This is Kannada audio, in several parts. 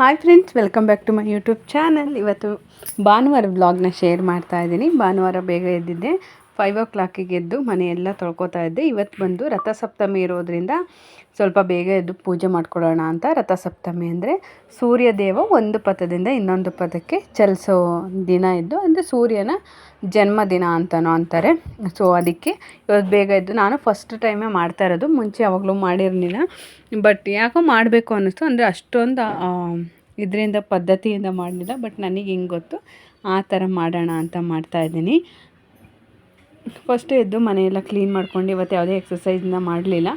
Hi friends welcome back to my YouTube channel ಇವತ್ತು ಭಾನುವಾರ ಬ್ಲಾಗ್ನ ಶೇರ್ ಮಾಡ್ತಾ ಇದ್ದೀನಿ. ಭಾನುವಾರ ಬೇಗ ಎದ್ದಿದ್ದೆ. ಫೈವ್ ಓ ಕ್ಲಾಕಿಗೆ ಎದ್ದು ಮನೆಯೆಲ್ಲ ತೊಳ್ಕೊತಾ ಇದ್ದೆ. ಇವತ್ತು ಬಂದು ರಥಸಪ್ತಮಿ ಇರೋದ್ರಿಂದ ಸ್ವಲ್ಪ ಬೇಗ ಎದ್ದು ಪೂಜೆ ಮಾಡ್ಕೊಳ್ಳೋಣ ಅಂತ. ರಥಸಪ್ತಮಿ ಅಂದರೆ ಸೂರ್ಯದೇವ ಒಂದು ಪಥದಿಂದ ಇನ್ನೊಂದು ಪಥಕ್ಕೆ ಚಲಿಸೋ ದಿನ ಇದ್ದು, ಅಂದರೆ ಸೂರ್ಯನ ಜನ್ಮದಿನ ಅಂತಲೂ ಅಂತಾರೆ. ಸೊ ಅದಕ್ಕೆ ಇವತ್ತು ಬೇಗ ಎದ್ದು ನಾನು ಫಸ್ಟ್ ಟೈಮೇ ಮಾಡ್ತಾ ಇರೋದು. ಮುಂಚೆ ಯಾವಾಗಲೂ ಮಾಡಿರಲಿಲ್ಲ. ಬಟ್ ಯಾಕೋ ಮಾಡಬೇಕು ಅನ್ನಿಸ್ತು. ಅಂದರೆ ಅಷ್ಟೊಂದು ಇದರಿಂದ, ಪದ್ಧತಿಯಿಂದ ಮಾಡಲಿಲ್ಲ. ಬಟ್ ನನಗೆ ಹಿಂಗೆ ಗೊತ್ತು? ಆ ಥರ ಮಾಡೋಣ ಅಂತ ಮಾಡ್ತಾಯಿದ್ದೀನಿ ಫಸ್ಟ್ ಎದ್ದು ಮನೆಯೆಲ್ಲ ಕ್ಲೀನ್ ಮಾಡ್ಕೊಂಡು ಇವತ್ತು ಯಾವುದೇ ಎಕ್ಸಸೈಸ್ನ ಮಾಡಲಿಲ್ಲ.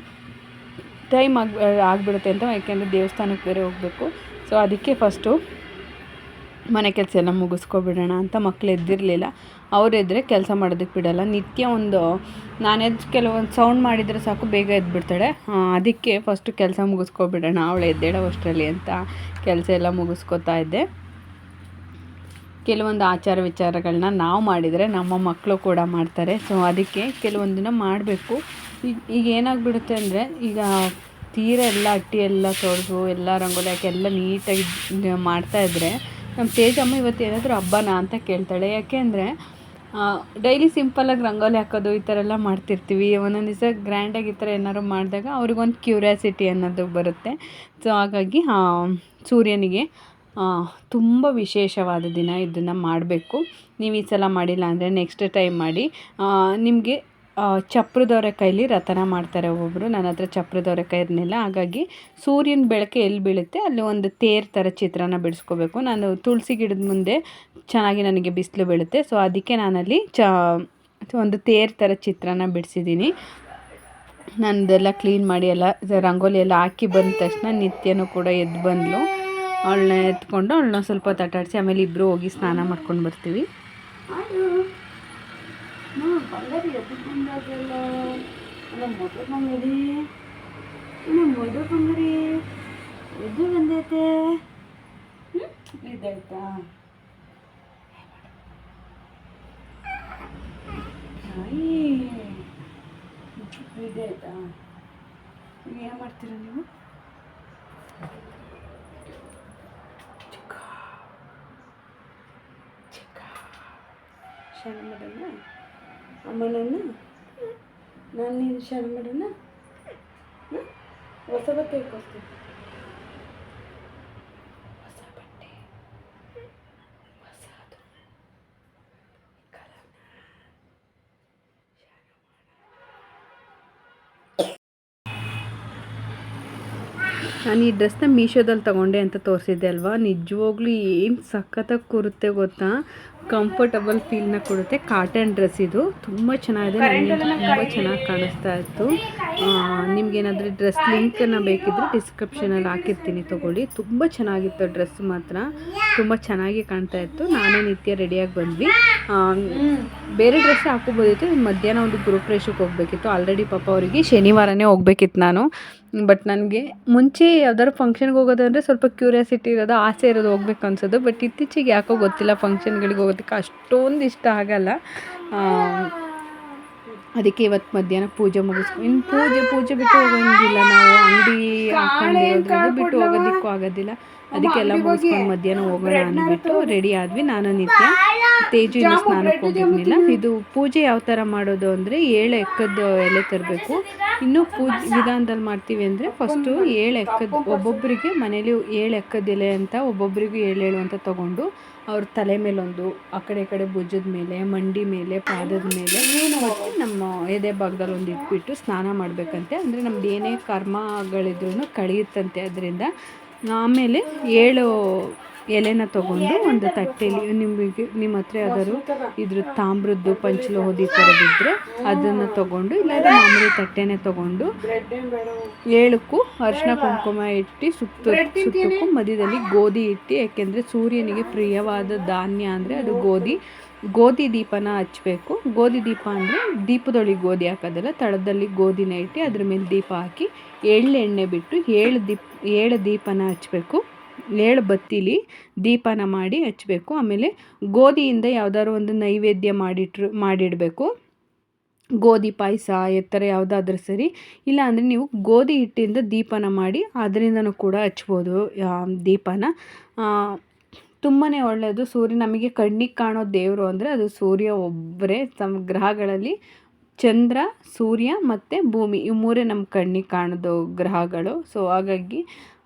ಟೈಮ್ ಆಗಿ ಆಗಿಬಿಡುತ್ತೆ ಅಂತ ಯಾಕೆಂದರೆ ದೇವಸ್ಥಾನಕ್ಕೆ ಬೇರೆ ಹೋಗಬೇಕು. ಸೊ ಅದಕ್ಕೆ ಫಸ್ಟು ಮನೆ ಕೆಲಸ ಎಲ್ಲ ಮುಗಿಸ್ಕೊಬಿಡೋಣ ಅಂತ ಮಕ್ಕಳು ಎದ್ದಿರಲಿಲ್ಲ. ಅವ್ರು ಎದ್ದರೆ ಕೆಲಸ ಮಾಡೋದಕ್ಕೆ ಬಿಡಲ್ಲ. ನಿತ್ಯ ಒಂದು, ನಾನು ಎದ್ದು ಕೆಲವೊಂದು ಸೌಂಡ್ ಮಾಡಿದರೆ ಸಾಕು, ಬೇಗ ಎದ್ಬಿಡ್ತಾಳೆ. ಅದಕ್ಕೆ ಫಸ್ಟು ಕೆಲಸ ಮುಗಿಸ್ಕೊಬಿಡೋಣ, ಅವಳು ಎದ್ದೇಳೋ ಅಷ್ಟರಲ್ಲಿ ಅಂತ ಕೆಲಸ ಎಲ್ಲ ಮುಗಿಸ್ಕೊತಾ ಇದ್ದೆ. ಕೆಲವೊಂದು ಆಚಾರ ವಿಚಾರಗಳನ್ನ ನಾವು ಮಾಡಿದರೆ ನಮ್ಮ ಮಕ್ಕಳು ಕೂಡ ಮಾಡ್ತಾರೆ. ಸೊ ಅದಕ್ಕೆ ಕೆಲವೊಂದನ್ನ ಮಾಡಬೇಕು. ಈಗ ಈಗ ಏನಾಗ್ಬಿಡುತ್ತೆ ಅಂದರೆ, ಈಗ ತೀರ ಎಲ್ಲ ಅಟ್ಟಿ ಎಲ್ಲ ತೊಳೆದು, ಎಲ್ಲ ರಂಗೋಲಿ ಹಾಕಿ ಎಲ್ಲ ನೀಟಾಗಿ ಮಾಡ್ತಾಯಿದ್ರೆ ನಮ್ಮ ತೇಜಮ್ಮ ಇವತ್ತು ಏನಾದರೂ ಹಬ್ಬನಾ ಅಂತ ಕೇಳ್ತಾಳೆ. ಯಾಕೆ ಅಂದರೆ ಡೈಲಿ ಸಿಂಪಲಾಗಿ ರಂಗೋಲಿ ಹಾಕೋದು ಈ ಥರ ಎಲ್ಲ ಮಾಡ್ತಿರ್ತೀವಿ. ಒಂದೊಂದು ದಿವಸ ಗ್ರ್ಯಾಂಡಾಗಿ ಈ ಥರ ಏನಾದ್ರು ಮಾಡಿದಾಗ ಅವ್ರಿಗೊಂದು ಕ್ಯೂರಿಯಾಸಿಟಿ ಅನ್ನೋದು ಬರುತ್ತೆ. ಸೊ ಹಾಗಾಗಿ ಸೂರ್ಯನಿಗೆ ತುಂಬ ವಿಶೇಷವಾದ ದಿನ ಇದನ್ನು ಮಾಡಬೇಕು. ನೀವು ಈ ಸಲ ಮಾಡಿಲ್ಲ ಅಂದರೆ ನೆಕ್ಸ್ಟ್ ಟೈಮ್ ಮಾಡಿ. ನಿಮಗೆ ಚಪ್ರದವರೆ ಕೈಲಿ ರಥನ ಮಾಡ್ತಾರೆ ಒಬ್ಬೊಬ್ಬರು ನನ್ನ ಹತ್ರ ಚಪ್ರದವರೆ ಕೈ ಇರಲಿಲ್ಲ. ಹಾಗಾಗಿ ಸೂರ್ಯನ ಬೆಳಕು ಎಲ್ಲಿ ಬೀಳುತ್ತೆ ಅಲ್ಲಿ ಒಂದು ತೇರು ಥರ ಚಿತ್ರನ ಬಿಡಿಸ್ಕೋಬೇಕು. ನಾನು ತುಳಸಿ ಗಿಡದ ಮುಂದೆ ಚೆನ್ನಾಗಿ ನನಗೆ ಬಿಸಿಲು ಬೀಳುತ್ತೆ. ಸೊ ಅದಕ್ಕೆ ನಾನಲ್ಲಿ ಚ, ಒಂದು ತೇರು ಥರ ಚಿತ್ರನ ಬಿಡಿಸಿದ್ದೀನಿ. ನನ್ನದೆಲ್ಲ ಕ್ಲೀನ್ ಮಾಡಿ ಎಲ್ಲ ರಂಗೋಲಿ ಎಲ್ಲ ಹಾಕಿ ಬಂದ ತಕ್ಷಣ ನಿತ್ಯನೂ ಕೂಡ ಎದ್ದು ಬಂದಳು ಅವಳನ್ನ ಎತ್ಕೊಂಡು ಅವಳನ್ನ ಸ್ವಲ್ಪ ತಟಾಡಿಸಿ ಆಮೇಲೆ ಇಬ್ಬರು ಹೋಗಿ ಸ್ನಾನ ಮಾಡ್ಕೊಂಡು ಬರ್ತೀವಿ. ಮೊದಲು ಬಂಗಾರಿ ಎದ್ದು ಬಂದೈತೆ. ಇದಾಯ್ತಾ? ಇದಾಯ್ತಾ? ಏನು ಮಾಡ್ತೀರಾ ನೀವು? ಶಾಲೆ ಮೇಡಮ್ನ ಅಮ್ಮನನ್ನು? ನಾನು ನೀನು ಶರಣ ಮಾಡೋಣ? ಹೊಸ ಬಟ್ಟೆ ಕೊಡ್ತೀನಿ. ಹೊಸ ಬಟ್ಟೆ. ಹೊಸದು. ನಾನು ಈ ಡ್ರೆಸ್ನ ಮೀಶೋದಲ್ಲಿ ತೊಗೊಂಡೆ ಅಂತ ತೋರಿಸಿದ್ದೆ ಅಲ್ವಾ? ನಿಜವಾಗ್ಲೂ ಏನು ಸಖತ್ತಾಗಿ ಕೂರುತ್ತೆ ಗೊತ್ತಾ? ಕಂಫರ್ಟಬಲ್ ಫೀಲ್ನ ಕೊಡುತ್ತೆ. ಕಾಟನ್ ಡ್ರೆಸ್ ಇದು. ತುಂಬ ಚೆನ್ನಾಗಿದೆ. ನನಗೆ ತುಂಬ ಚೆನ್ನಾಗಿ ಕಾಣಿಸ್ತಾ ಇತ್ತು. ನಿಮ್ಗೇನಾದರೂ ಡ್ರೆಸ್ ಲಿಂಕನ್ನು ಬೇಕಿದ್ದರೆ ಡಿಸ್ಕ್ರಿಪ್ಷನಲ್ಲಿ ಹಾಕಿರ್ತೀನಿ ತೊಗೊಳ್ಳಿ. ತುಂಬ ಚೆನ್ನಾಗಿತ್ತು ಡ್ರೆಸ್ ಮಾತ್ರ. ತುಂಬ ಚೆನ್ನಾಗಿ ಕಾಣ್ತಾ ಇತ್ತು. ನಾನೇ ನಿತ್ಯ ರೆಡಿಯಾಗಿ ಬಂದ್ವಿ. ಬೇರೆ ಡ್ರೆಸ್ ಹಾಕೋಬೋದಿತ್ತು ಮಧ್ಯಾಹ್ನ ಒಂದು ಗೃಹಪ್ರವೇಶಕ್ಕೆ ಹೋಗಬೇಕಿತ್ತು. ಆಲ್ರೆಡಿ ಪಾಪ ಅವರಿಗೆ ಶನಿವಾರನೇ ಹೋಗ್ಬೇಕಿತ್ತು ನಾನು. ಬಟ್ ನನಗೆ ಮುಂಚೆ ಯಾವ್ದಾದ್ರು ಫಂಕ್ಷನ್ಗೆ ಹೋಗೋದು ಅಂದರೆ ಸ್ವಲ್ಪ ಕ್ಯೂರಿಯಾಸಿಟಿ ಇರೋದು ಆಸೆ ಇರೋದು ಹೋಗ್ಬೇಕು ಅನ್ಸೋದು. ಬಟ್ ಇತ್ತೀಚೆಗೆ ಯಾಕೋ ಗೊತ್ತಿಲ್ಲ ಫಂಕ್ಷನ್ಗಳಿಗೆ ಹೋಗೋದಕ್ಕೆ ಅಷ್ಟೊಂದು ಇಷ್ಟ ಆಗಲ್ಲ. ಅದಕ್ಕೆ ಇವತ್ತು ಮಧ್ಯಾಹ್ನ ಪೂಜೆ ಮುಗಿಸ್ಕೊ ಇನ್ನು ಪೂಜೆ ಪೂಜೆ ಬಿಟ್ಟು ಹೋಗೋಂಗಿಲ್ಲ ನಾವು ಅಂಗಡಿ ಹಾಕೊಂಡಿರೋದ್ರಿಂದ ಬಿಟ್ಟು ಹೋಗೋದಕ್ಕೂ ಆಗೋದಿಲ್ಲ. ಅದಕ್ಕೆಲ್ಲ ಮುಗಿಸ್ಕೊಂಡು ಮಧ್ಯಾಹ್ನ ಹೋಗೋಣ ಅಂದ್ಬಿಟ್ಟು ರೆಡಿ ಆದ್ವಿ. ನಾನು ನಿತ್ಯ ತೇಜು ಇನ್ನೂ ಸ್ನಾನಕ್ಕೆ ಹೋಗಿರಲಿಲ್ಲ. ಇದು ಪೂಜೆ ಯಾವ ಥರ ಮಾಡೋದು ಅಂದರೆ ಏಳು ಎಕ್ಕದ ಎಲೆ ತರಬೇಕು. ಇನ್ನು ಪೂಜೆ ವಿಧಾನದಲ್ಲಿ ಮಾಡ್ತೀವಿ ಅಂದರೆ ಫಸ್ಟು ಏಳು ಎಕ್ಕದ ಒಬ್ಬೊಬ್ಬರಿಗೆ ಮನೇಲಿ ಏಳು ಎಕ್ಕದ ಎಲೆ ಅಂತ ಒಬ್ಬೊಬ್ಬರಿಗೂ ಏಳು ಏಳು ಅಂತ ತೊಗೊಂಡು ಅವ್ರ ತಲೆ ಮೇಲೊಂದು ಆ ಕಡೆ ಈ ಕಡೆ ಭುಜದ ಮೇಲೆ ಮಂಡಿ ಮೇಲೆ ಪಾದದ ಮೇಲೆ ಮತ್ತು ನಮ್ಮ ಎದೆ ಭಾಗದಲ್ಲಿ ಒಂದು ಇಟ್ಬಿಟ್ಟು ಸ್ನಾನ ಮಾಡಬೇಕಂತೆ. ಅಂದರೆ ನಮ್ದು ಏನೇ ಕರ್ಮಗಳಿದ್ರೂ ಕಳೆಯುತ್ತಂತೆ. ಅದರಿಂದ ಆಮೇಲೆ ಏಳು ಎಲೆನ ತೊಗೊಂಡು ಒಂದು ತಟ್ಟೆಲಿ, ನಿಮಗೆ ನಿಮ್ಮ ಹತ್ರ ಯಾವ್ದಾದ್ರು ಇದ್ರ ತಾಮ್ರದ್ದು ಪಂಚಲೋಹದ ಥರದಿದ್ದರೆ ಅದನ್ನು ತೊಗೊಂಡು ಇಲ್ಲಾಂದರೆ ಮಾಮೂಲಿ ತಟ್ಟೆನೇ ತೊಗೊಂಡು ಏಳಕ್ಕೂ ಅರಿಶಿನ ಕುಂಕುಮ ಇಟ್ಟು ಸುತ್ತ ಸುತ್ತಕ್ಕೂ ಮಧ್ಯದಲ್ಲಿ ಗೋಧಿ ಇಟ್ಟು, ಯಾಕೆಂದರೆ ಸೂರ್ಯನಿಗೆ ಪ್ರಿಯವಾದ ಧಾನ್ಯ ಅಂದರೆ ಅದು ಗೋಧಿ. ಗೋಧಿ ದೀಪನ ಹಚ್ಬೇಕು. ಗೋಧಿ ದೀಪ ಅಂದರೆ ದೀಪದೊಳಗೆ ಗೋಧಿ ಹಾಕೋದಲ್ಲ, ತಳದಲ್ಲಿ ಗೋಧಿನ ಇಟ್ಟು ಅದ್ರ ಮೇಲೆ ದೀಪ ಹಾಕಿ, ಎಳ್ಳೆಣ್ಣೆ ಬಿಟ್ಟು ಏಳು ದೀಪ ಏಳು ದೀಪನ ಹಚ್ಬೇಕು. ಏಳು ಬತ್ತಿಲಿ ದೀಪನ ಮಾಡಿ ಹಚ್ಚಬೇಕು ಆಮೇಲೆ ಗೋಧಿಯಿಂದ ಯಾವ್ದಾದ್ರು ಒಂದು ನೈವೇದ್ಯ ಮಾಡಿಟ್ರು, ಮಾಡಿಡಬೇಕು. ಗೋಧಿ ಪಾಯಸ, ಎತ್ತರ ಯಾವುದಾದ್ರೂ ಸರಿ. ಇಲ್ಲ ಅಂದರೆ ನೀವು ಗೋಧಿ ಹಿಟ್ಟಿಂದ ದೀಪನ ಮಾಡಿ ಅದರಿಂದನೂ ಕೂಡ ಹಚ್ಬೋದು ದೀಪನ. ತುಂಬಾ ಒಳ್ಳೆಯದು ಸೂರ್ಯ ನಮಗೆ ಕಣ್ಣಿಗೆ ಕಾಣೋ ದೇವರು ಅಂದರೆ ಅದು ಸೂರ್ಯ ಒಬ್ಬರೇ. ತಮ್ಮ ಗ್ರಹಗಳಲ್ಲಿ ಚಂದ್ರ, ಸೂರ್ಯ ಮತ್ತು ಭೂಮಿ. ಇವು ಮೂರೇ ನಮ್ಮ ಕಣ್ಣಿಗೆ ಕಾಣೋದು ಗ್ರಹಗಳು. ಸೊ ಹಾಗಾಗಿ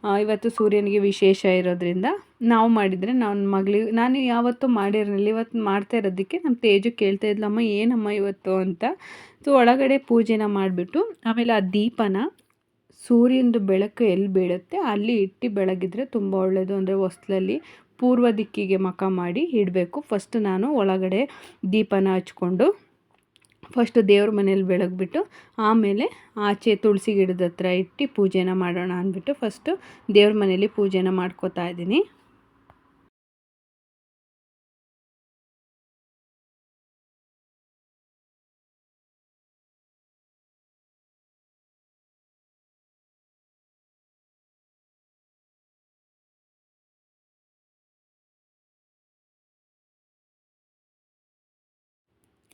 ಇವತ್ತು ಸೂರ್ಯನಿಗೆ ವಿಶೇಷ ಇರೋದ್ರಿಂದ ನಾವು ಮಾಡಿದರೆ ನನ್ನ ಮಗಳಿಗೆ, ನಾನು ಯಾವತ್ತೂ ಮಾಡಿರಲಿಲ್ಲ ಇವತ್ತು ಮಾಡ್ತಾ ಇರೋದಕ್ಕೆ ನಮ್ಮ ತೇಜು ಕೇಳ್ತಾ ಇದ್ಲಮ್ಮ ಏನಮ್ಮ ಇವತ್ತು? ಅಂತ. ಸೊ ಒಳಗಡೆ ಪೂಜೆನ ಮಾಡಿಬಿಟ್ಟು, ಆಮೇಲೆ ಆ ದೀಪನ ಸೂರ್ಯನದು ಬೆಳಕು ಎಲ್ಲಿ ಬೀಳುತ್ತೆ, ಅಲ್ಲಿ ಇಟ್ಟು ಬೆಳಗಿದ್ರೆ ತುಂಬ ಒಳ್ಳೆಯದು ಅಂದರೆ ಹೊಸ್ಲಲ್ಲಿ ಪೂರ್ವ ದಿಕ್ಕಿಗೆ ಮಖ ಮಾಡಿ ಇಡಬೇಕು. ಫಸ್ಟ್ ನಾನು ಒಳಗಡೆ ದೀಪನ ಹಚ್ಕೊಂಡು ಫಸ್ಟ್ ದೇವ್ರ ಮನೇಲಿ ಬೆಳಗ್ಬಿಟ್ಟು ಆಮೇಲೆ ಆಚೆ ತುಳಸಿ ಗಿಡದ ಹತ್ರ ಇಟ್ಟು ಪೂಜೆನ ಮಾಡೋಣ ಅಂದ್ಬಿಟ್ಟು ಫಸ್ಟು ದೇವ್ರ ಮನೇಲಿ ಪೂಜೆನ ಮಾಡ್ಕೋತಾ ಇದ್ದೀನಿ.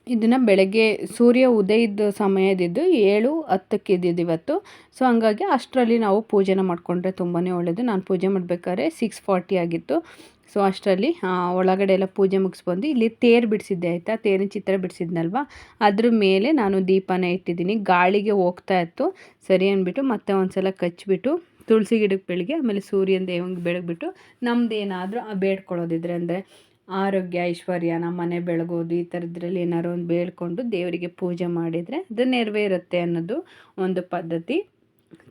ಇದನ್ನು ಬೆಳಗ್ಗೆ ಸೂರ್ಯ ಉದಯದ ಸಮಯದಿದ್ದು ಏಳು ಹತ್ತಕ್ಕೆ ಇದ್ದಿದ್ದು ಇವತ್ತು. ಸೊ ಹಂಗಾಗಿ ಅಷ್ಟರಲ್ಲಿ ನಾವು ಪೂಜೆನ ಮಾಡಿಕೊಂಡ್ರೆ ತುಂಬಾ ಒಳ್ಳೆಯದು ನಾನು ಪೂಜೆ ಮಾಡಬೇಕಾದ್ರೆ ಸಿಕ್ಸ್ ಫಾರ್ಟಿ ಆಗಿತ್ತು. ಸೊ ಅಷ್ಟರಲ್ಲಿ ಒಳಗಡೆ ಎಲ್ಲ ಪೂಜೆ ಮುಗಿಸ್ಬಂದು ಇಲ್ಲಿ ತೇರು ಬಿಡಿಸಿದ್ದೆ, ಆಯಿತಾ? ತೇರಿನ ಚಿತ್ರ ಬಿಡಿಸಿದ್ನಲ್ವ? ಅದ್ರ ಮೇಲೆ ನಾನು ದೀಪನ ಇಟ್ಟಿದ್ದೀನಿ. ಗಾಳಿಗೆ ಹೋಗ್ತಾ ಇತ್ತು. ಸರಿ ಅಂದ್ಬಿಟ್ಟು ಮತ್ತೆ ಒಂದು ಸಲ ಕಚ್ಚಿಬಿಟ್ಟು ತುಳಸಿ ಗಿಡಕ್ಕೆ ಬೆಳಗ್ಗೆ ಆಮೇಲೆ ಸೂರ್ಯನ ದೇವಂಗೆ ಬೆಳಗ್ಬಿಟ್ಟು ನಮ್ದು ಏನಾದರೂ ಬೇಡ್ಕೊಳ್ಳೋದಿದ್ರೆ ಅಂದರೆ ಆರೋಗ್ಯ, ಐಶ್ವರ್ಯ, ನಮ್ಮ ಮನೆ ಬೆಳಗೋದು, ಈ ಥರದ್ರಲ್ಲಿ ಏನಾದ್ರು ಒಂದು ಬೇಡ್ಕೊಂಡು ದೇವರಿಗೆ ಪೂಜೆ ಮಾಡಿದರೆ ಅದು ನೆರವೇರುತ್ತೆ ಅನ್ನೋದು ಒಂದು ಪದ್ಧತಿ.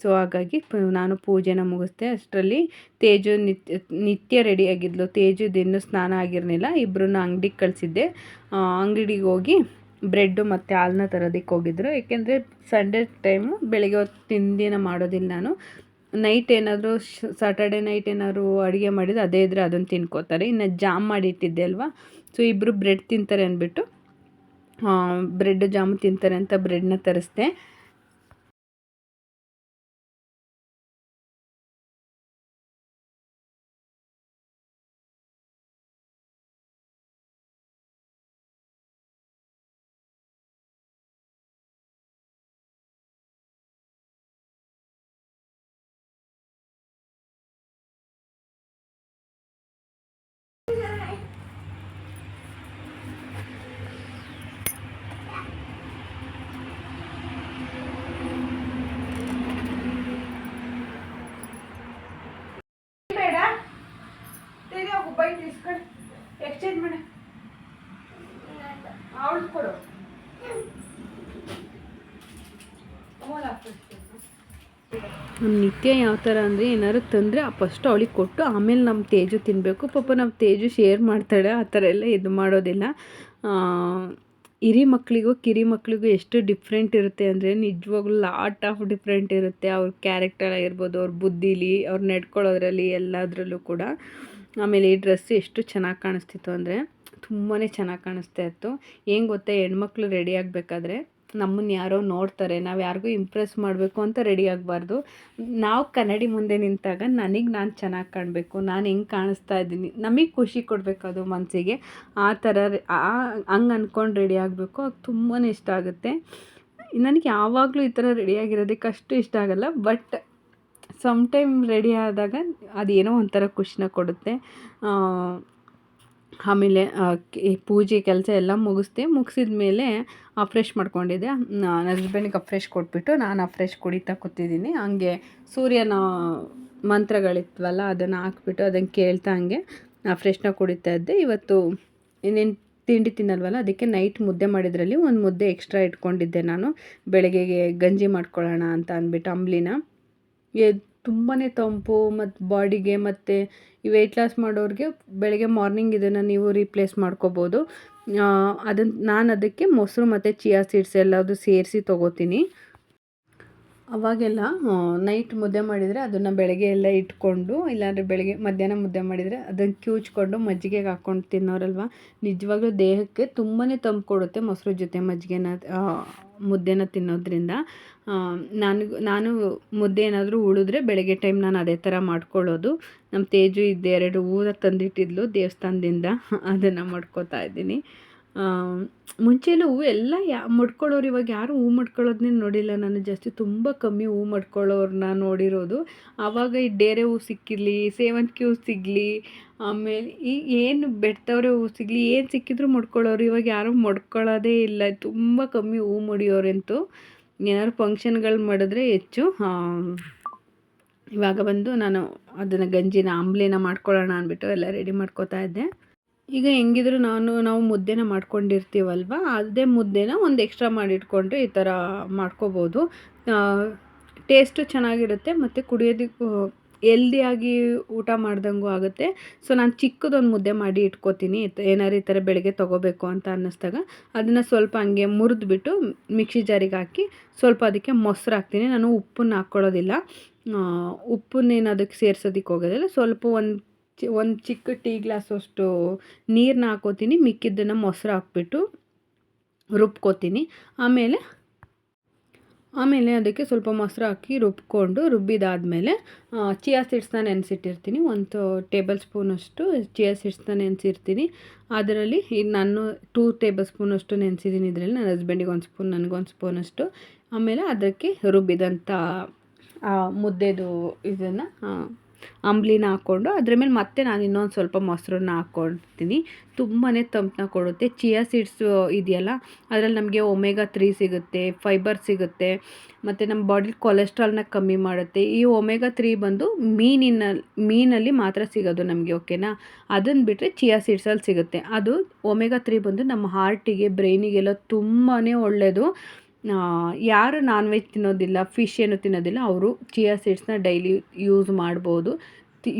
ಸೊ ಹಾಗಾಗಿ ನಾನು ಪೂಜೆನ ಮುಗಿಸ್ದೆ, ಅಷ್ಟರಲ್ಲಿ ತೇಜು ನಿತ್ಯ ನಿತ್ಯ ರೆಡಿಯಾಗಿದ್ಲು ದಿನ ಸ್ನಾನ ಆಗಿರಲಿಲ್ಲ ಇಬ್ಬರನ್ನ ಅಂಗಡಿಗೆ ಕಳಿಸಿದ್ದೆ. ಅಂಗಡಿಗೆ ಹೋಗಿ ಬ್ರೆಡ್ಡು ಮತ್ತು ಹಾಲನ್ನ ತರೋದಕ್ಕೆ ಹೋಗಿದ್ರು. ಏಕೆಂದರೆ ಸಂಡೇ ಟೈಮು ಬೆಳಗ್ಗೆ ಹೊತ್ತು ತಿಂಡಿನ ಮಾಡೋದಿಲ್ಲ ನಾನು. ನೈಟ್ ಏನಾದರೂ ಸಾಟರ್ಡೆ ನೈಟ್ ಏನಾದರೂ ಅಡುಗೆ ಮಾಡಿದರೆ ಅದೇ ಇದ್ದರೆ ಅದನ್ನು ತಿನ್ಕೋತಾರೆ. ಇನ್ನು ಜಾಮ್ ಮಾಡಿ ಇಟ್ಟಿದ್ದೆ ಅಲ್ವಾ? ಸೊ ಇಬ್ಬರು ಬ್ರೆಡ್ ತಿಂತಾರೆ ಅಂದ್ಬಿಟ್ಟು ಬ್ರೆಡ್ ಜಾಮು ತಿಂತಾರೆ ಅಂತ ಬ್ರೆಡ್ನ ತರಿಸ್ದೆ. ಎಕ್ಸ್ಚೇಂಜ್ ಮಾಡ. ಅವಳು ಕೊಡು. ನಿತ್ಯ ಯಾವ ಥರ ಅಂದರೆ ಏನಾದ್ರು ತಂದರೆ ಫಸ್ಟ್ ಅವಳಿಗೆ ಕೊಟ್ಟು ಆಮೇಲೆ ನಮ್ಮ ತೇಜು ತಿನ್ನಬೇಕು ಪಾಪ ನಮ್ಮ ತೇಜು ಶೇರ್ ಮಾಡ್ತಾಳೆ, ಆ ಥರ ಎಲ್ಲ ಇದು ಮಾಡೋದಿಲ್ಲ. ಹಿರಿ ಮಕ್ಕಳಿಗೂ ಕಿರಿ ಮಕ್ಕಳಿಗೂ ಎಷ್ಟು ಡಿಫ್ರೆಂಟ್ ಇರುತ್ತೆ ಅಂದರೆ ನಿಜವಾಗ್ಲೂ ಲಾಟ್ ಆಫ್ ಡಿಫ್ರೆಂಟ್ ಇರುತ್ತೆ. ಅವ್ರ ಕ್ಯಾರೆಕ್ಟರ್ ಆಗಿರ್ಬೋದು, ಅವ್ರ ಬುದ್ಧಿಲಿ, ಅವ್ರು ನಡ್ಕೊಳ್ಳೋದ್ರಲ್ಲಿ ಎಲ್ಲದರಲ್ಲೂ ಕೂಡ. ಆಮೇಲೆ ಈ ಡ್ರೆಸ್ ಎಷ್ಟು ಚೆನ್ನಾಗಿ ಕಾಣಿಸ್ತಿತ್ತು ಅಂದರೆ ತುಂಬಾ ಚೆನ್ನಾಗಿ ಕಾಣಿಸ್ತಾ ಇತ್ತು. ಏನು ಗೊತ್ತಾ, ಹೆಣ್ಮಕ್ಳು ರೆಡಿ ಆಗಬೇಕಾದ್ರೆ ನಮ್ಮನ್ನು ಯಾರೋ ನೋಡ್ತಾರೆ, ನಾವು ಯಾರಿಗೂ ಇಂಪ್ರೆಸ್ ಮಾಡಬೇಕು ಅಂತ ರೆಡಿ ಆಗಬಾರ್ದು. ನಾವು ಕನ್ನಡಿ ಮುಂದೆ ನಿಂತಾಗ ನನಗೆ ನಾನು ಚೆನ್ನಾಗಿ ಕಾಣಬೇಕು, ನಾನು ಹೆಂಗೆ ಕಾಣಿಸ್ತಾ ಇದ್ದೀನಿ, ನಮಗೆ ಖುಷಿ ಕೊಡಬೇಕು ಅದು ಮನಸ್ಸಿಗೆ ಆ ಥರ ಹಂಗೆ ಅಂದ್ಕೊಂಡು ರೆಡಿ ಆಗಬೇಕು, ಅದು ತುಂಬಾ ಇಷ್ಟ ಆಗುತ್ತೆ. ನನಗೆ ಯಾವಾಗಲೂ ಈ ಥರ ರೆಡಿಯಾಗಿರೋದಕ್ಕೆ ಅಷ್ಟು ಇಷ್ಟ ಆಗಲ್ಲ ಬಟ್ ಸಮ್ ಟೈಮ್ ರೆಡಿ ಆದಾಗ ಅದೇನೋ ಒಂಥರ ಖುಷಿನ ಕೊಡುತ್ತೆ. ಆಮೇಲೆ ಪೂಜೆ ಕೆಲಸ ಎಲ್ಲ ಮುಗಿಸ್ದೆ ಮುಗಿಸಿದ ಮೇಲೆ ಫ್ರೆಶ್ ಮಾಡ್ಕೊಂಡಿದ್ದೆ. ನನ್ನ ಹಸ್ಬೆಂಡಿಗೆ ಫ್ರೆಶ್ ಕೊಟ್ಬಿಟ್ಟು ನಾನು ಫ್ರೆಶ್ ಕುಡಿತಾ ಕೂತಿದ್ದೀನಿ. ಹಂಗೆ ಸೂರ್ಯನ ಮಂತ್ರಗಳಿತ್ವಲ್ಲ, ಅದನ್ನು ಹಾಕ್ಬಿಟ್ಟು ಅದನ್ನು ಕೇಳ್ತಾ ಹಂಗೆ ಫ್ರೆಶ್ನ ಕುಡಿತಾ ಇದ್ದೆ. ಇವತ್ತು ಇನ್ನೇನು ತಿಂಡಿ ತಿನ್ನಲ್ವಲ್ಲ, ಅದಕ್ಕೆ ನೈಟ್ ಮುದ್ದೆ ಮಾಡಿದ್ರಲ್ಲಿ ಒಂದು ಮುದ್ದೆ ಎಕ್ಸ್ಟ್ರಾ ಇಟ್ಕೊಂಡಿದ್ದೆ ನಾನು. ಬೆಳಗ್ಗೆಗೆ ಗಂಜಿ ಮಾಡ್ಕೊಳ್ಳೋಣ ಅಂತ ಅಂದ್ಬಿಟ್ಟು, ಅಂಬ್ಲಿನ ತುಂಬಾ ತಂಪು ಮತ್ತು ಬಾಡಿಗೆ ಮತ್ತು ಈ ವೆಯ್ಟ್ ಲಾಸ್ ಮಾಡೋರಿಗೆ ಬೆಳಗ್ಗೆ ಮಾರ್ನಿಂಗ್ ಇದನ್ನು ನೀವು ರೀಪ್ಲೇಸ್ ಮಾಡ್ಕೋಬೋದು. ಅದನ್ನು ನಾನು ಅದಕ್ಕೆ ಮೊಸರು ಮತ್ತು ಚಿಯಾ ಸೀಡ್ಸ್ ಎಲ್ಲದು ಸೇರಿಸಿ ತೊಗೋತೀನಿ. ಅವಾಗೆಲ್ಲ ನೈಟ್ ಮುದ್ದೆ ಮಾಡಿದರೆ ಅದನ್ನು ಬೆಳಗ್ಗೆ ಎಲ್ಲ ಇಟ್ಕೊಂಡು, ಇಲ್ಲಾಂದರೆ ಬೆಳಗ್ಗೆ ಮಧ್ಯಾಹ್ನ ಮುದ್ದೆ ಮಾಡಿದರೆ ಅದನ್ನು ಕ್ಯೂಚ್ಕೊಂಡು ಮಜ್ಜಿಗೆಗೆ ಹಾಕ್ಕೊಂಡು ತಿನ್ನೋರಲ್ವ? ನಿಜವಾಗ್ಲೂ ದೇಹಕ್ಕೆ ತುಂಬಾ ತಂಪು ಕೊಡುತ್ತೆ ಮೊಸರು ಜೊತೆ ಮಜ್ಜಿಗೆನ ಮುದ್ದೆನ ತಿನ್ನೋದ್ರಿಂದ ನನಗೆ ನಾನು ಮುದ್ದೆ ಏನಾದರೂ ಉಳಿದ್ರೆ ಬೆಳಗ್ಗೆ ಟೈಮ್ ನಾನು ಅದೇ ಥರ ಮಾಡ್ಕೊಳ್ಳೋದು. ನಮ್ಮ ತೇಜು ಎರಡು ಊರ ತಂದಿಟ್ಟಿದ್ಲು ದೇವಸ್ಥಾನದಿಂದ, ಅದನ್ನು ಮಾಡ್ಕೋತಾ ಇದ್ದೀನಿ. ಮುಂಚೆಯೂ ಹೂವು ಎಲ್ಲ ಯಾ, ಮಡ್ಕೊಳ್ಳೋರು ಇವಾಗ ಯಾರು ಹೂ ಮಡ್ಕೊಳ್ಳೋದನ್ನೇ ನೋಡಿಲ್ಲ ನಾನು. ಜಾಸ್ತಿ ತುಂಬ ಕಮ್ಮಿ ಹೂ ಮಡ್ಕೊಳ್ಳೋರನ್ನ ನೋಡಿರೋದು. ಆವಾಗ ಈ ಡೇರೆ ಹೂ ಸಿಕ್ಕಿರಲಿ, ಸೇವಂತಿಗೆ ಹೂ ಸಿಗಲಿ ಆಮೇಲೆ ಈ ಏನು ಬೆಡ್ತವ್ರೆ ಹೂ ಸಿಗಲಿ, ಏನು ಸಿಕ್ಕಿದ್ರು ಮುಡ್ಕೊಳ್ಳೋರು ಇವಾಗ ಯಾರೂ ಮುಡ್ಕೊಳ್ಳೋದೇ ಇಲ್ಲ. ತುಂಬ ಕಮ್ಮಿ ಹೂ ಮುಡಿಯೋರಂತೂ ಏನಾದ್ರು ಫಂಕ್ಷನ್ಗಳು ಮಾಡಿದ್ರೆ ಹೆಚ್ಚು ಇವಾಗ ಬಂದು ನಾನು ಅದನ್ನು ಗಂಜಿನ ಆಂಬ್ಲಿನ ಮಾಡ್ಕೊಳ್ಳೋಣ ಅಂದ್ಬಿಟ್ಟು ಎಲ್ಲ ರೆಡಿ ಮಾಡ್ಕೋತಾ ಇದ್ದೆ. ಈಗ ಹೆಂಗಿದ್ರು ನಾನು, ನಾವು ಮುದ್ದೆನ ಮಾಡ್ಕೊಂಡಿರ್ತೀವಲ್ವ, ಅದೇ ಮುದ್ದೆನ ಒಂದು ಎಕ್ಸ್ಟ್ರಾ ಮಾಡಿಟ್ಕೊಂಡ್ರೆ ಈ ಥರ ಮಾಡ್ಕೋಬೋದು. ಟೇಸ್ಟು ಚೆನ್ನಾಗಿರುತ್ತೆ, ಮತ್ತು ಕುಡಿಯೋದಕ್ಕೂ ಎಲ್ದಿಯಾಗಿ ಊಟ ಮಾಡ್ದಂಗೂ ಆಗುತ್ತೆ. ಸೊ ನಾನು ಚಿಕ್ಕದೊಂದು ಮುದ್ದೆ ಮಾಡಿ ಇಟ್ಕೋತೀನಿ. ಏನಾರು ಈ ಥರ ಬೆಳಗ್ಗೆ ತೊಗೋಬೇಕು ಅಂತ ಅನ್ನಿಸ್ದಾಗ ಅದನ್ನು ಸ್ವಲ್ಪ ಹಂಗೆ ಮುರಿದ್ಬಿಟ್ಟು ಮಿಕ್ಸಿ ಜಾರಿಗೆ ಹಾಕಿ ಸ್ವಲ್ಪ ಅದಕ್ಕೆ ಮೊಸರು ಹಾಕ್ತೀನಿ. ನಾನು ಉಪ್ಪನ್ನ ಹಾಕ್ಕೊಳ್ಳೋದಿಲ್ಲ ಉಪ್ಪನ್ನೇನು ಅದಕ್ಕೆ ಸೇರ್ಸೋದಕ್ಕೆ ಹೋಗೋದಿಲ್ಲ. ಸ್ವಲ್ಪ ಒಂದು ಚಿ, ಒಂದು ಚಿಕ್ಕ ಟೀ ಗ್ಲಾಸಷ್ಟು ನೀರನ್ನ ಹಾಕೋತೀನಿ. ಮಿಕ್ಕಿದ್ದನ್ನು ಮೊಸರು ಹಾಕ್ಬಿಟ್ಟು ರುಬ್ಕೋತೀನಿ. ಆಮೇಲೆ ಆಮೇಲೆ ಅದಕ್ಕೆ ಸ್ವಲ್ಪ ಮೊಸರು ಹಾಕಿ ರುಬ್ಕೊಂಡು ರುಬ್ಬಿದಾದಮೇಲೆ ಚಿಯಾ ಸೀಡ್ಸ್ನ ನೆನೆಸಿಟ್ಟಿರ್ತೀನಿ. ಒಂದು ಟೇಬಲ್ ಸ್ಪೂನಷ್ಟು ಚಿಯಾ ಸೀಡ್ಸ್ನ ನೆನೆಸಿರ್ತೀನಿ. ಅದರಲ್ಲಿ ನಾನು ಟೂ ಟೇಬಲ್ ಸ್ಪೂನಷ್ಟು ನೆನೆಸಿದ್ದೀನಿ ಇದರಲ್ಲಿ. ನನ್ನ ಹಸ್ಬೆಂಡಿಗೆ ಒಂದು ಸ್ಪೂನ್ ನನಗೊಂದು ಸ್ಪೂನಷ್ಟು ಆಮೇಲೆ ಅದಕ್ಕೆ ರುಬ್ಬಿದಂಥ ಮುದ್ದೆದು ಇದನ್ನು ಅಂಬ್ಲಿನ ಹಾಕ್ಕೊಂಡು ಅದ್ರ ಮೇಲೆ ಮತ್ತೆ ನಾನು ಇನ್ನೊಂದು ಸ್ವಲ್ಪ ಮೊಸರನ್ನ ಹಾಕ್ಕೊಳ್ತೀನಿ. ತುಂಬಾ ತಂಪನ್ನ ಕೊಡುತ್ತೆ. ಚಿಯಾ ಸೀಡ್ಸ್ ಇದೆಯಲ್ಲ, ಅದರಲ್ಲಿ ನಮಗೆ ಒಮೆಗಾ ತ್ರೀ ಸಿಗುತ್ತೆ, ಫೈಬರ್ ಸಿಗುತ್ತೆ, ಮತ್ತು ನಮ್ಮ ಬಾಡಿಲಿ ಕೊಲೆಸ್ಟ್ರಾಲ್ನ ಕಮ್ಮಿ ಮಾಡುತ್ತೆ. ಈ ಒಮೆಗಾ ತ್ರೀ ಬಂದು ಮೀನಿನ, ಮೀನಲ್ಲಿ ಮಾತ್ರ ಸಿಗೋದು ನಮಗೆ, ಓಕೆನಾ? ಅದನ್ನು ಬಿಟ್ಟರೆ ಚಿಯಾ ಸೀಡ್ಸಲ್ಲಿ ಸಿಗುತ್ತೆ. ಅದು ಒಮೆಗಾ ತ್ರೀ ಬಂದು ನಮ್ಮ ಹಾರ್ಟಿಗೆ ಬ್ರೈನಿಗೆಲ್ಲ ತುಂಬಾ ಒಳ್ಳೆಯದು ಯಾರು ನಾನ್ ವೆಜ್ ತಿನ್ನೋದಿಲ್ಲ ಫಿಶ್ ಏನು ತಿನ್ನೋದಿಲ್ಲ, ಅವರು ಚಿಯಾ ಸೀಡ್ಸ್ನ ಡೈಲಿ ಯೂಸ್ ಮಾಡ್ಬೋದು.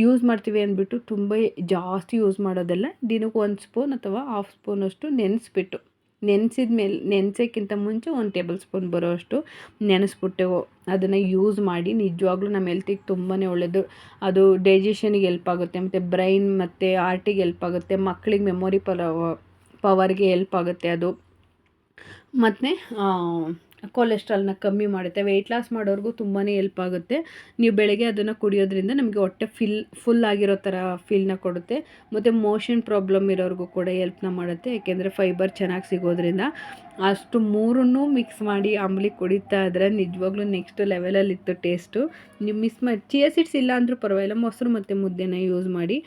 ಯೂಸ್ ಮಾಡ್ತೀವಿ ಅಂದ್ಬಿಟ್ಟು ತುಂಬ ಜಾಸ್ತಿ ಯೂಸ್ ಮಾಡೋದಲ್ಲ, ದಿನಕ್ಕೆ ಒಂದು ಸ್ಪೂನ್ ಅಥವಾ ಹಾಫ್ ಸ್ಪೂನಷ್ಟು ನೆನೆಸ್ಬಿಟ್ಟು, ನೆನೆಸಿದ ಮೇಲೆ, ನೆನೆಸೋಕ್ಕಿಂತ ಮುಂಚೆ ಒಂದು ಟೇಬಲ್ ಸ್ಪೂನ್ ಬರೋಷ್ಟು ನೆನೆಸ್ಬಿಟ್ಟು ಅದನ್ನು ಯೂಸ್ ಮಾಡಿ, ನಿಜವಾಗ್ಲೂ ನಮ್ಮ ಹೆಲ್ತಿಗೆ ತುಂಬಾ ಒಳ್ಳೆಯದು ಅದು ಡೈಜೆಷನಿಗೆ ಹೆಲ್ಪ್ ಆಗುತ್ತೆ, ಮತ್ತು ಬ್ರೈನ್ ಮತ್ತು ಆರ್ಟಿಗೆ ಹೆಲ್ಪ್ ಆಗುತ್ತೆ ಮಕ್ಕಳಿಗೆ ಮೆಮೊರಿ ಪವರ್ ಪವರ್ಗೆ ಹೆಲ್ಪ್ ಆಗುತ್ತೆ ಅದು. ಮತ್ತು ಕೊಲೆಸ್ಟ್ರಾಲ್ನ ಕಮ್ಮಿ ಮಾಡುತ್ತೆ. ವೆಯ್ಟ್ ಲಾಸ್ ಮಾಡೋರಿಗೂ ತುಂಬಾ ಎಲ್ಪ್ ಆಗುತ್ತೆ. ನೀವು ಬೆಳಗ್ಗೆ ಅದನ್ನು ಕುಡಿಯೋದ್ರಿಂದ ನಮಗೆ ಹೊಟ್ಟೆ ಫಿಲ್ ಫುಲ್ ಆಗಿರೋ ಥರ ಫೀಲ್ನ ಕೊಡುತ್ತೆ. ಮತ್ತು ಮೋಷನ್ ಪ್ರಾಬ್ಲಮ್ ಇರೋರಿಗೂ ಕೂಡ ಎಲ್ಪ್ನ ಮಾಡುತ್ತೆ. ಏಕೆಂದರೆ ಫೈಬರ್ ಚೆನ್ನಾಗಿ ಸಿಗೋದ್ರಿಂದ ಅಷ್ಟು ಮೂರನ್ನೂ ಮಿಕ್ಸ್ ಮಾಡಿ ಅಂಬ್ಲಿ ಕುಡಿತಾ ಇದ್ರೆ ನಿಜವಾಗ್ಲೂ ನೆಕ್ಸ್ಟ್ ಲೆವೆಲಲ್ಲಿತ್ತು ಟೇಸ್ಟು ನೀವು ಮಿಸ್ ಮಾಡಿ ಚಿಯಾ ಸೀಡ್ಸ್ ಇಲ್ಲ ಅಂದರೂ ಪರವಾಗಿಲ್ಲ, ಮೊಸರು ಮತ್ತು ಮುದ್ದೆನ ಯೂಸ್ ಮಾಡಿ.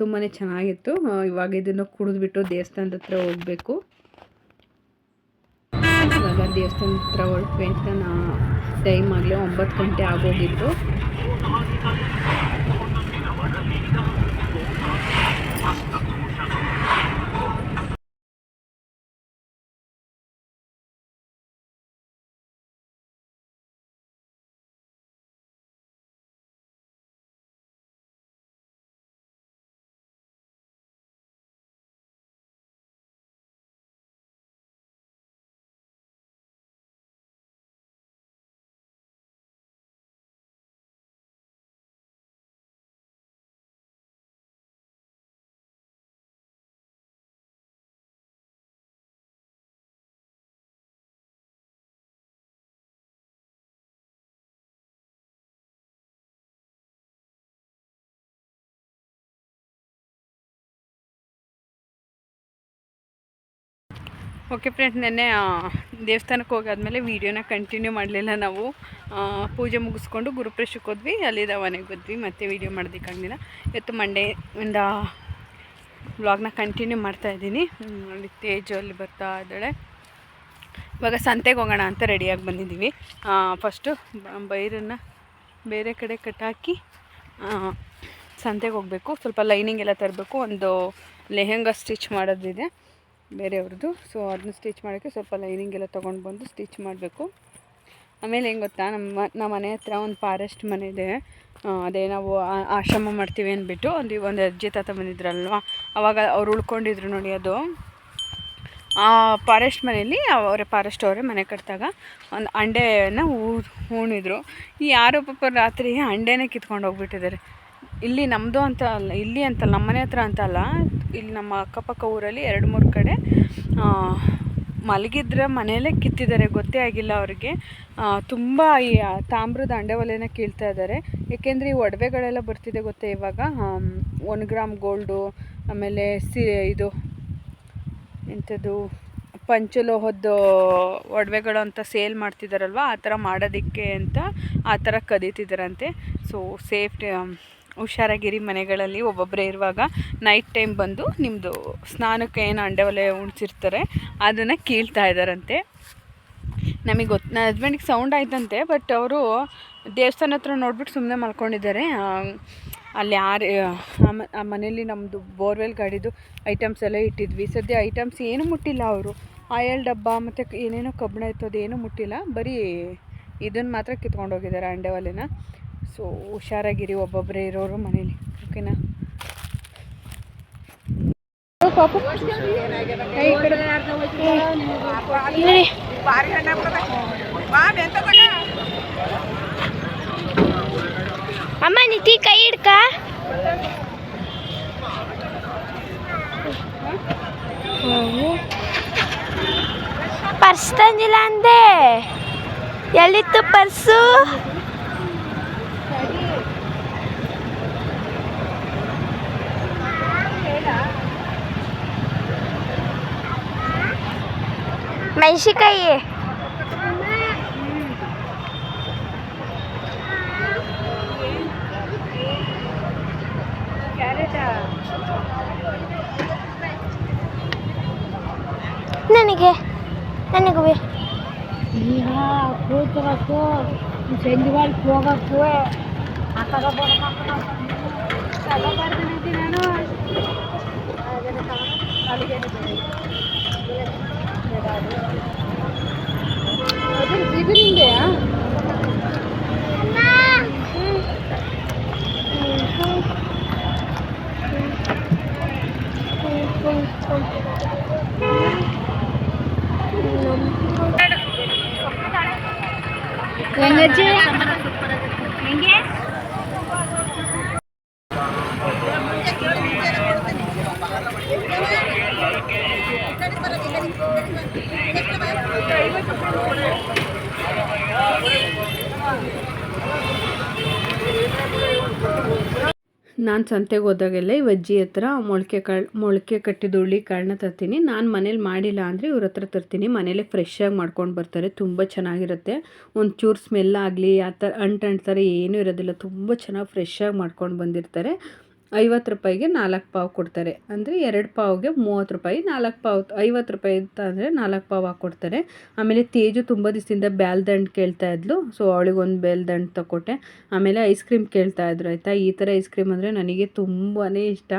ತುಂಬಾ ಚೆನ್ನಾಗಿತ್ತು. ಇವಾಗ ಇದನ್ನು ಕುಡಿದ್ಬಿಟ್ಟು ದೇವಸ್ಥಾನದ ಹತ್ರ ಹೋಗಬೇಕು. ದೇವಸ್ಥಾನ ಹತ್ರ ಹೊರಟ್ವಿ ಅಂತ ನಾ ಟೈಮ್ ಆಗಲೇ ಒಂಬತ್ತು ಗಂಟೆ ಆಗೋಗಿತ್ತು. ಓಕೆ ಫ್ರೆಂಡ್ಸ್, ನೆನ್ನೆ ದೇವಸ್ಥಾನಕ್ಕೆ ಹೋಗಾದ್ಮೇಲೆ ವೀಡಿಯೋನ ಕಂಟಿನ್ಯೂ ಮಾಡಲಿಲ್ಲ ನಾವು. ಪೂಜೆ ಮುಗಿಸ್ಕೊಂಡು ಗುರುಪ್ರೇಶಕ್ಕೆ ಹೋದ್ವಿ ಅಲ್ಲಿದ್ದ ಮನೆಗೆ ಬಂದ್ವಿ, ಮತ್ತೆ ವೀಡಿಯೋ ಮಾಡೋದಕ್ಕಾಗಲಿಲ್ಲ. ಇವತ್ತು ಮಂಡೆಯಿಂದ ವ್ಲಾಗ್ನ ಕಂಟಿನ್ಯೂ ಮಾಡ್ತಾಯಿದ್ದೀನಿ ಅಲ್ಲಿ ತೇಜು ಅಲ್ಲಿ ಬರ್ತಾ ಇದ್ದಾಳೆ. ಇವಾಗ ಸಂತೆಗೆ ಹೋಗೋಣ ಅಂತ ರೆಡಿಯಾಗಿ ಬಂದಿದ್ದೀವಿ. ಫಸ್ಟು ಬೈರನ್ನು ಬೇರೆ ಕಡೆ ಕಟ್ಟಾಕಿ ಸಂತೆಗೆ ಹೋಗಬೇಕು. ಸ್ವಲ್ಪ ಲೈನಿಂಗ್ ಎಲ್ಲ ತರಬೇಕು. ಒಂದು ಲೆಹೆಂಗಾ ಸ್ಟಿಚ್ ಮಾಡೋದಿದೆ. ಬೇರೆಯವ್ರದ್ದು. ಸೊ ಅದನ್ನ ಸ್ಟಿಚ್ ಮಾಡೋಕ್ಕೆ ಸ್ವಲ್ಪ ಲೈನಿಂಗ್ ಎಲ್ಲ ತೊಗೊಂಡು ಬಂದು ಸ್ಟಿಚ್ ಮಾಡಬೇಕು. ಆಮೇಲೆ ಹೆಂಗೆ ಗೊತ್ತಾ? ನಮ್ಮ ನಮ್ಮ ಮನೆ ಹತ್ರ ಒಂದು ಫಾರೆಸ್ಟ್ ಮನೆ ಇದೆ. ಅದೇ ನಾವು ಆಶ್ರಮ ಮಾಡ್ತೀವಿ ಅಂದ್ಬಿಟ್ಟು ಒಂದು ಒಂದು ಅಜ್ಜಿ ತಾತ ಬಂದಿದ್ರಲ್ವಾ? ಅವಾಗ ಅವ್ರು ಉಳ್ಕೊಂಡಿದ್ರು ನೋಡಿ ಅದು. ಆ ಫಾರೆಸ್ಟ್ ಮನೆಯಲ್ಲಿ ಅವರೇ ಫಾರೆಸ್ಟ್ ಅವರೇ ಮನೆ ಕಟ್ಟಿದಾಗ ಒಂದು ಅಂಡೆನ ಹೂಣಿದ್ರು. ಈ ಯಾರೋ ಪಾಪ ರಾತ್ರಿ ಅಂಡೆನೇ ಕಿತ್ಕೊಂಡು ಹೋಗ್ಬಿಟ್ಟಿದ್ದಾರೆ. ಇಲ್ಲಿ ನಮ್ಮದು ಅಂತ ಅಲ್ಲ, ಇಲ್ಲಿ ಅಂತಲ್ಲ ನಮ್ಮ ಮನೆ ಹತ್ರ ಅಂತ ಅಲ್ಲ. ಇಲ್ಲಿ ನಮ್ಮ ಅಕ್ಕಪಕ್ಕ ಊರಲ್ಲಿ ಎರಡು ಮೂರು ಕಡೆ ಮಲಗಿದ್ರೆ ಮನೆಯಲ್ಲೇ ಕಿತ್ತಿದ್ದಾರೆ, ಗೊತ್ತೇ ಆಗಿಲ್ಲ ಅವ್ರಿಗೆ. ತುಂಬ ಈ ತಾಮ್ರದ ಅಂಡೆ ಒಲೆನ ಕೀಳ್ತಾ ಇದ್ದಾರೆ. ಏಕೆಂದರೆ ಈ ಒಡವೆಗಳೆಲ್ಲ ಬರ್ತಿದೆ ಗೊತ್ತೇ ಇವಾಗ. ಒನ್ ಗ್ರಾಮ್ ಗೋಲ್ಡು ಆಮೇಲೆ ಸಿ, ಇದು ಎಂಥದ್ದು ಪಂಚಲೋಹದ್ದು ಒಡವೆಗಳು ಅಂತ ಸೇಲ್ ಮಾಡ್ತಿದ್ದಾರಲ್ವ ಆ ಥರ ಮಾಡೋದಕ್ಕೆ ಅಂತ ಆ ಥರ ಕದೀತಿದ್ದಾರಂತೆ. ಸೊ ಸೇಫ್ಟಿ ಹುಷಾರಾಗಿರಿ ಮನೆಗಳಲ್ಲಿ ಒಬ್ಬೊಬ್ಬರೇ ಇರುವಾಗ ನೈಟ್ ಟೈಮ್ ಬಂದು ನಿಮ್ಮದು ಸ್ನಾನಕ್ಕೆ ಏನು ಅಂಡೆ ಒಲೆ ಉಣ್ಸಿರ್ತಾರೆ, ಅದನ್ನು ಕೀಳ್ತಾ ಇದ್ದಾರಂತೆ ನಮಗೆ ಗೊತ್ತು ನನ್ನ ಹಸ್ಬೆಂಡಿಗೆ ಸೌಂಡ್ ಆಯ್ತಂತೆ ಬಟ್ ಅವರು ದೇವಸ್ಥಾನ ಹತ್ರ ನೋಡ್ಬಿಟ್ಟು ಸುಮ್ಮನೆ ಮಲ್ಕೊಂಡಿದ್ದಾರೆ. ಅಲ್ಲಿ ಯಾರು, ಆ ಮನೇಲಿ ನಮ್ಮದು ಬೋರ್ವೆಲ್ ಗಾಡಿದು ಐಟಮ್ಸ್ ಎಲ್ಲ ಇಟ್ಟಿದ್ವಿ. ಸದ್ಯ ಐಟಮ್ಸ್ ಏನು ಮುಟ್ಟಿಲ್ಲ ಅವರು. ಆಯಲ್ ಡಬ್ಬ ಮತ್ತು ಏನೇನೋ ಕಬ್ಬಣ ಇತ್ತು ಅದೇನು ಮುಟ್ಟಿಲ್ಲ. ಬರೀ ಇದನ್ನು ಮಾತ್ರ ಕಿತ್ಕೊಂಡು ಹೋಗಿದ್ದಾರೆ ಅಂಡೆ ಒಲೆನ ಸೊ ಹುಷಾರಾಗಿರಿ ಒಬ್ಬೊಬ್ಬರೇ ಇರೋರು ಮನೇಲಿ ಓಕೆನಾ? ಪಾಪು ಅಮ್ಮ ನಿತಿ ಕೈ ಹಿಡ್ಕ? ಪರ್ಸ್ ತಂದಿಲ್ಲ ಅಂದೆ. ಎಲ್ಲಿತ್ತು ಪರ್ಸು? ಮೆಣಸಿಕಾಯಿ ನನಗೆ ನನಗೂ ಈಗ ಕೂತ್ಬೇಕು ಸಂಜೆಗಳಿಗೆ ಹೋಗಕ್ಕೆ ಆ ತಗೋಬರ್ಬೇಕು ತಗೋಬಾರ್ದು ನಾನು ಇದರಿಂದೆಯಾ Thank you. ನಾನು ಸಂತೆಗೆ ಹೋದಾಗೆಲ್ಲ ಈ ಅಜ್ಜಿ ಹತ್ರ ಮೊಳಕೆ ಕಾಳು, ಮೊಳಕೆ ಕಟ್ಟಿದ ಹುಳ್ಳಿ ಕಾಳನ್ನ ತರ್ತೀನಿ. ನಾನು ಮನೇಲಿ ಮಾಡಿಲ್ಲ ಅಂದರೆ ಇವ್ರ ಹತ್ರ ತರ್ತೀನಿ. ಮನೇಲೆ ಫ್ರೆಶ್ಶಾಗಿ ಮಾಡ್ಕೊಂಡು ಬರ್ತಾರೆ. ತುಂಬ ಚೆನ್ನಾಗಿರುತ್ತೆ. ಒಂದು ಚೂರು ಸ್ಮೆಲ್ ಆಗಲಿ, ಆ ಥರ ಅಂಟು ಅಂಟು ಥರ ಏನೂ ಇರೋದಿಲ್ಲ. ತುಂಬ ಚೆನ್ನಾಗಿ ಫ್ರೆಶ್ಶಾಗಿ ಮಾಡ್ಕೊಂಡು ಬಂದಿರ್ತಾರೆ. ಐವತ್ತು ರೂಪಾಯಿಗೆ ನಾಲ್ಕು ಪಾವು ಕೊಡ್ತಾರೆ. ಅಂದರೆ ಎರಡು ಪಾವ್ಗೆ ಮೂವತ್ತು ರೂಪಾಯಿ, ನಾಲ್ಕು ಪಾವು, ಐವತ್ತು ರೂಪಾಯಿ ಅಂತ ಅಂದರೆ ನಾಲ್ಕು ಪಾವು ಹಾಕ್ಕೊಡ್ತಾರೆ ಆಮೇಲೆ ತೇಜು ತುಂಬ ದಿವಸದಿಂದ ಬ್ಯಾಲ್ದಂಡು ಕೇಳ್ತಾ ಇದ್ಲು. ಸೊ ಅವಳಿಗೆ ಒಂದು ಬೆಲ್ದಂಡು ತಗೊಟ್ಟೆ ಆಮೇಲೆ ಐಸ್ ಕ್ರೀಮ್ ಕೇಳ್ತಾ ಇದ್ರು, ಆಯಿತಾ? ಈ ಥರ ಐಸ್ ಕ್ರೀಮ್ ಅಂದರೆ ನನಗೆ ತುಂಬಾ ಇಷ್ಟ.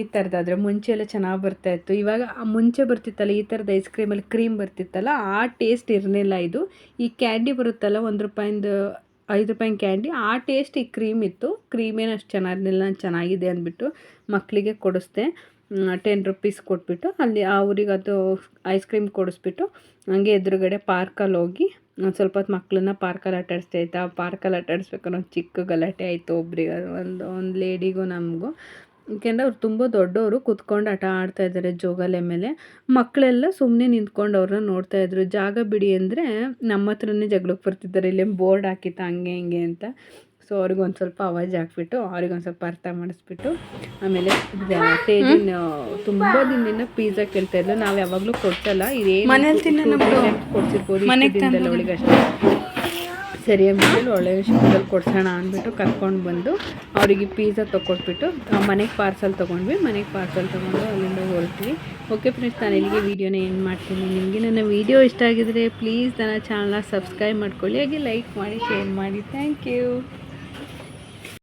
ಈ ಥರದ್ದಾದರೆ ಮುಂಚೆ ಎಲ್ಲ ಚೆನ್ನಾಗಿ ಬರ್ತಾಯಿತ್ತು ಇವಾಗ ಮುಂಚೆ ಬರ್ತಿತ್ತಲ್ಲ, ಈ ಥರದ ಐಸ್ ಕ್ರೀಮಲ್ಲಿ ಕ್ರೀಮ್ ಬರ್ತಿತ್ತಲ್ಲ, ಆ ಟೇಸ್ಟ್ ಇರಲಿಲ್ಲ ಇದು. ಈ ಕ್ಯಾಂಡಿ ಬರುತ್ತಲ್ಲ, ಒಂದು ರೂಪಾಯಿಂದು ಐದು ರೂಪಾಯಿ ಕ್ಯಾಂಡಿ. ಆ ಟೇಸ್ಟ್ ಈ ಕ್ರೀಮ್ ಇತ್ತು. ಕ್ರೀಮ್ ಏನು ಅಷ್ಟು ಚೆನ್ನಾಗಿರಲಿಲ್ಲ ಚೆನ್ನಾಗಿದೆ ಅಂದ್ಬಿಟ್ಟು ಮಕ್ಕಳಿಗೆ ಕೊಡಿಸ್ದೆ. ಟೆನ್ ರುಪೀಸ್ ಕೊಟ್ಬಿಟ್ಟು ಅಲ್ಲಿ ಅವ್ರಿಗೆ ಅದು ಐಸ್ ಕ್ರೀಮ್ ಕೊಡಿಸ್ಬಿಟ್ಟು ಹಂಗೆ ಎದುರುಗಡೆ ಪಾರ್ಕಲ್ಲಿ ಹೋಗಿ ಒಂದು ಸ್ವಲ್ಪ ಹೊತ್ತು ಮಕ್ಕಳನ್ನ ಪಾರ್ಕಲ್ಲಿ ಆಟಾಡಿಸ್ತಾ ಇತ್ತು ಆ ಪಾರ್ಕಲ್ಲಿ ಆಟಾಡಿಸ್ಬೇಕಾದ್ರೆ ಒಂದು ಚಿಕ್ಕ ಗಲಾಟೆ ಆಯಿತು ಒಬ್ರಿಗೆ, ಒಂದು ಒಂದು ಲೇಡಿಗೂ ನಮಗೂ. ಯಾಕೆಂದರೆ ಅವ್ರು ತುಂಬ ದೊಡ್ಡವರು ಕುತ್ಕೊಂಡು ಆಟ ಆಡ್ತಾ ಇದ್ದಾರೆ ಜೋಗಾಲೆ ಮೇಲೆ ಮಕ್ಕಳೆಲ್ಲ ಸುಮ್ಮನೆ ನಿಂತ್ಕೊಂಡು ಅವ್ರನ್ನ ನೋಡ್ತಾ ಇದ್ರು. ಜಾಗ ಬಿಡಿ ಅಂದರೆ ನಮ್ಮ ಹತ್ರನೇ ಜಗಳಕ್ಕೆ ಬರ್ತಿದ್ದಾರೆ. ಇಲ್ಲೇ ಬೋರ್ಡ್ ಹಾಕಿತ್ತು ಹಂಗೆ ಹಿಂಗೆ ಅಂತ. ಸೊ ಅವ್ರಿಗೆ ಒಂದು ಸ್ವಲ್ಪ ಅವಾಜ್ ಹಾಕ್ಬಿಟ್ಟು ಅವ್ರಿಗೆ ಒಂದು ಸ್ವಲ್ಪ ಅರ್ಥ ಮಾಡಿಸ್ಬಿಟ್ಟು ಆಮೇಲೆ ತೇಜಿನ ತುಂಬ ದಿನದಿಂದ ಪಿಜ್ಜಾ ಕೇಳ್ತಾ ಇದ್ಲು. ನಾವು ಯಾವಾಗಲೂ ಕೊಡ್ಸಲ್ಲ. ಇದೇ ಕೊಡ್ಸಿರ್ಬೋದು ಅವಳಿಗೆ ಅಷ್ಟೇ ಸರಿ ಅಂದ್ಬಿಟ್ಟು ಒಳ್ಳೆ ವಿಷಯದಲ್ಲಿ ಕೊಡ್ಸೋಣ ಅಂದ್ಬಿಟ್ಟು ಕರ್ಕೊಂಡು ಬಂದು ಅವರಿಗೆ ಪೀಝಾ ತೊಗೊಟ್ಬಿಟ್ಟು ಮನೆಗೆ ಪಾರ್ಸಲ್ ತೊಗೊಂಡ್ವಿ. ಮನೆಗೆ ಪಾರ್ಸಲ್ ತೊಗೊಂಡು ಅಲ್ಲಿಂದ ಹೊರಟ್ವಿ. ಓಕೆ ಫ್ರೆಂಡ್ಸ್ ನಾನು ಇಲ್ಲಿಗೆ ವೀಡಿಯೋನ ಏನು ಮಾಡ್ತೀನಿ. ನಿಮಗೆ ನನ್ನ ವೀಡಿಯೋ ಇಷ್ಟ ಆಗಿದ್ರೆ ಪ್ಲೀಸ್ ನನ್ನ ಚಾನಲ್ನ ಸಬ್ಸ್ಕ್ರೈಬ್ ಮಾಡ್ಕೊಳ್ಳಿ. ಹಾಗೆ ಲೈಕ್ ಮಾಡಿ ಶೇರ್ ಮಾಡಿ. Thank you